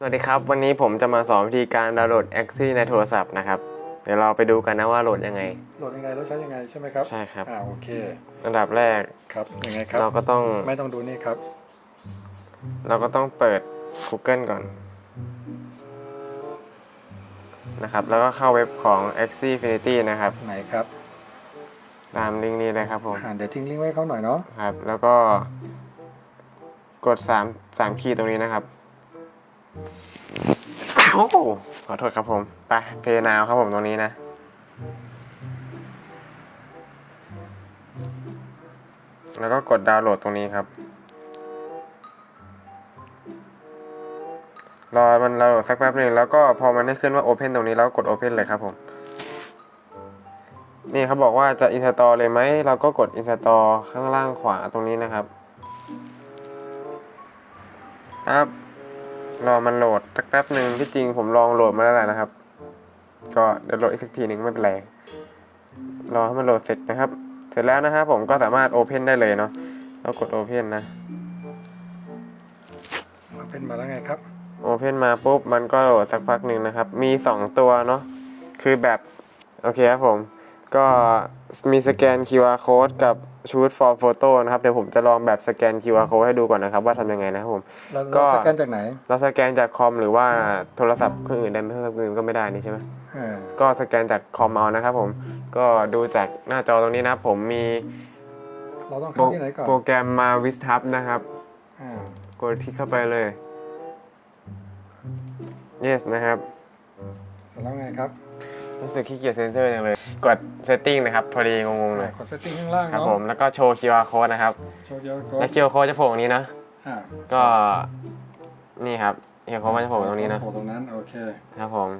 สวัสดีครับ วันนี้ผมจะมาสอนวิธีการดาวน์โหลด a x i ในโทรศัพท์นะครับ เดี๋ยวเราไปดูกันนะว่าโหลดยังไง โหลดยังไงแล้วใช้ยังไงใช่ไหมครับใช่ครับ อ่าโอเค อันดับแรกครับยังไงครับเราก็ต้องไม่ต้องดูนี่ครับ เราก็ต้องเปิด Google ก่อนนะครับ แล้วก็เข้าเว็บของ a x i Infinity นะครับ ไหนครับ ตามลิงก์นี้เลยครับผมอ่าเดี๋ยวทิ้งลิงก์ไว้ให้เขาหน่อยเนาะครับ แล้วก็กด3 3คีย์ตรงนี้นะครับ โอ้ขอโทษครับผม ไปเพย์นาวครับผมตรงนี้นะแล้วก็กดดาวน์โหลดตรงนี้ครับ รอมันดาวน์โหลดสักแป๊บหนึ่งแล้วก็พอมันได้ขึ้นว่า Open ตรงนี้แล้วกด Open เลยครับผม นี่เขาบอกว่าจะ install เลยไหม เราก็กด install ข้างล่างขวาตรงนี้นะครับ ครับ รอมันโหลดสักแป๊บหนึ่งที่จริงผมลองโหลดมาแล้วแหละนะครับ ก็เดี๋ยวโหลดอีกสักทีหนึ่งไม่เป็นไรรอให้มันโหลดเสร็จนะครับ เสร็จแล้วนะครับผมก็สามารถ Open ได้เลยเนาะเรากด Open นะมาเป็นมาแล้วไงครับ Open มาปุ๊บมันก็โหลดสักพักหนึ่งนะครับ มี 2 ตัวเนาะคือแบบ โอเคครับผม ก็มีสแกน QR code กับ shoot for photo นะครับ เดี๋ยวผมจะลองแบบสแกน QR code ให้ดูก่อนนะครับ ว่าทำยังไงนะครับผมเราก็เราสแกนจากไหน เราสแกนจากคอมหรือว่าโทรศัพท์เครื่องอื่นได้ไหมโทรศัพท์เครื่องอื่นก็ไม่ได้นี่ใช่ไหมอ่าก็สแกนจากคอมเอานะครับผมก็ดูจากหน้าจอตรงนี้นะครับผมมีเราต้องโปรเข้าที่ไหนก่อนโปรแกรมมาวิสทับนะครับอ่ากดที่เข้าไปเลย yes นะครับเสร็จแล้วไงครับรู้สึกขี้เกียจเซนเซอร์จังเลย กด setting นะครับ พอดีงงๆเลยกดเซตติ้งข้างล่างครับเนาะผมแล้วก็โชว์ QR code นะครับโชว์เดียวกและด QR code จะโผล่ตรงนี้นะอ่าก็นี่ครับ QR code มันจะโผล่ตรงนี้นะโผล่ตรงนั้นโอเคครับผม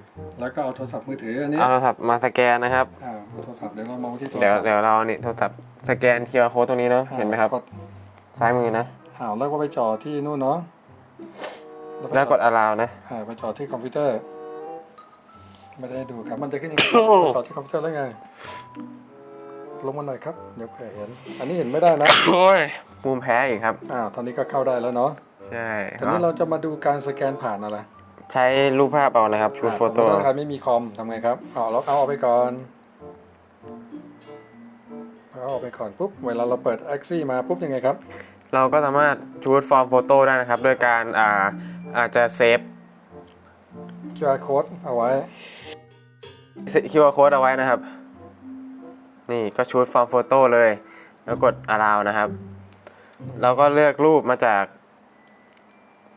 แล้วก็เอาโทรศัพท์มือถืออันนี้เอาโทรศัพท์มาสแกนนะครับอ่าเอาโทรศัพท์เดี๋ยวเรามองที่โทรเดี๋ยวศัพท์เดี๋ยวเรานี่โทรศัพท์สแกน QR code ตรงนี้เนาะอ่าเห็นไหมครับกดซ้ายมือนะอ้าวแล้วก็ไปจ่อที่นู่นเนาะไปแล้วกด allow นะอ่าไปจ่อที่คอมพิวเตอร์ ไม่ได้ดูครับ มันจะขึ้นยังไงโอ้โหไปจ่อที่คอมพิวเตอร์แล้วไง ลงมาหน่อยครับ เดี๋ยวเผื่อเห็น อันนี้เห็นไม่ได้นะ โอ้ยภูมิแพ้อีกครับอ้าวตอนนี้ก็เข้าได้แล้วเนาะ ใช่ทีนี้เราจะมาดูการสแกนผ่านอะไร ใช้รูปภาพเอานะครับชูอ่าโฟสมโต้มติว่าใครไม่มีคอมทำไงครับเอาล็อกเอาท์ออกไปก่อนเอาออกไปก่อนปุ๊บ เวลาเราเปิด a x i มาปุ๊บยังไงครับ เราก็สามารถชูดฟอร์มโฟโต้ได้นะครับ โดยการอ่าอาจจะเซฟ QR code เอาไว้ คิวอาร์โค้ดเอาไว้นะครับ นี่ก็ชูดฟอร์มโฟโต้เลย แล้วกด allow นะครับ เราก็เลือกรูปมาจาก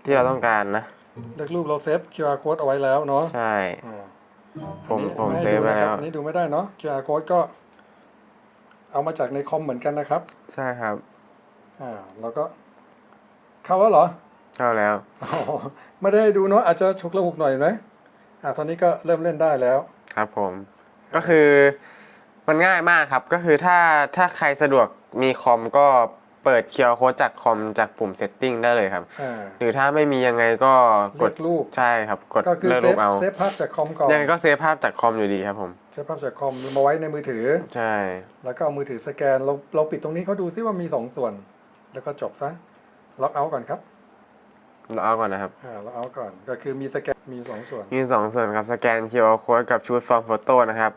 ที่เราต้องการนะ เลือกรูปเราเซฟ QR code เอาไว้แล้วเนาะใช่ อ่าผมอันนี้ผมให้เซฟดูไว้นะคแล้รับวอันนี้ดูไม่ได้เนาะ QR code ก็ เอามาจากในคอมเหมือนกันนะครับ ใช่ครับ อ่าแล้วก็ เข้าแล้วเหรอ เข้าแล้ว อ๋อไม่ได้ดูเนาะอาจจะฉุกละหุกหน่อยไหมอ่าตอนนี้ก็เริ่มเล่นได้แล้ว ครับผมก็คือมันง่ายมากครับก็คือถ้าถ้าใครสะดวกมีคอมก็เปิดเคียวโค้ดจากคอมจากปุ่ม setting ได้เลยครับอ่าหรือถ้าไม่มียังไงก็กดเลือกรูปใช่ครับ กดก็คือเลือกเซรูฟปเอาเซฟภาพจากคอมก่อนยังไงก็เซฟภาพจากคอมอยู่ดีครับผมเซฟภาพจากคอมมาไว้ในมือถือใช่ แล้วก็เอามือถือสแกนเราเราปิดตรงนี้เขาดูซิว่ามีสองส่วน แล้วก็จบซะล็อกเอาท์ก่อนครับ เราเอาก่อนนะครับ อ่าล็อกเอาท์ก่อนก็คือมีสแกนมีสองส่วน มีสองส่วนครับสแกน QR code กับชูดฟอร์มโฟโต้นะครับ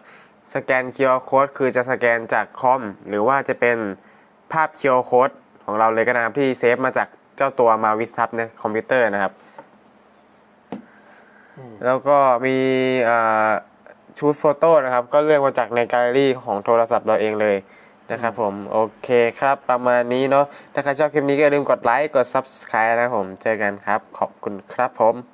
สแกน QR code คือจะสแกนจากคอมหรือว่าจะเป็นภาพ QR code ของเราเลยก็นะครับที่เซฟมาจากเจ้าตัวมาวิสทับในคอมพิวเตอร์นะครับแล้วก็มีชูดโฟโต้นะครับ ก็เลือกมาจากในแกลเลอรี่ของโทรศัพท์เราเองเลย นะครับผมโอเคครับประมาณนี้เนาะถ้าใครชอบคลิปนี้ก็อย่าลืมกดไลค์กด Subscribe นะผมเจอกันครับ ขอบคุณครับผม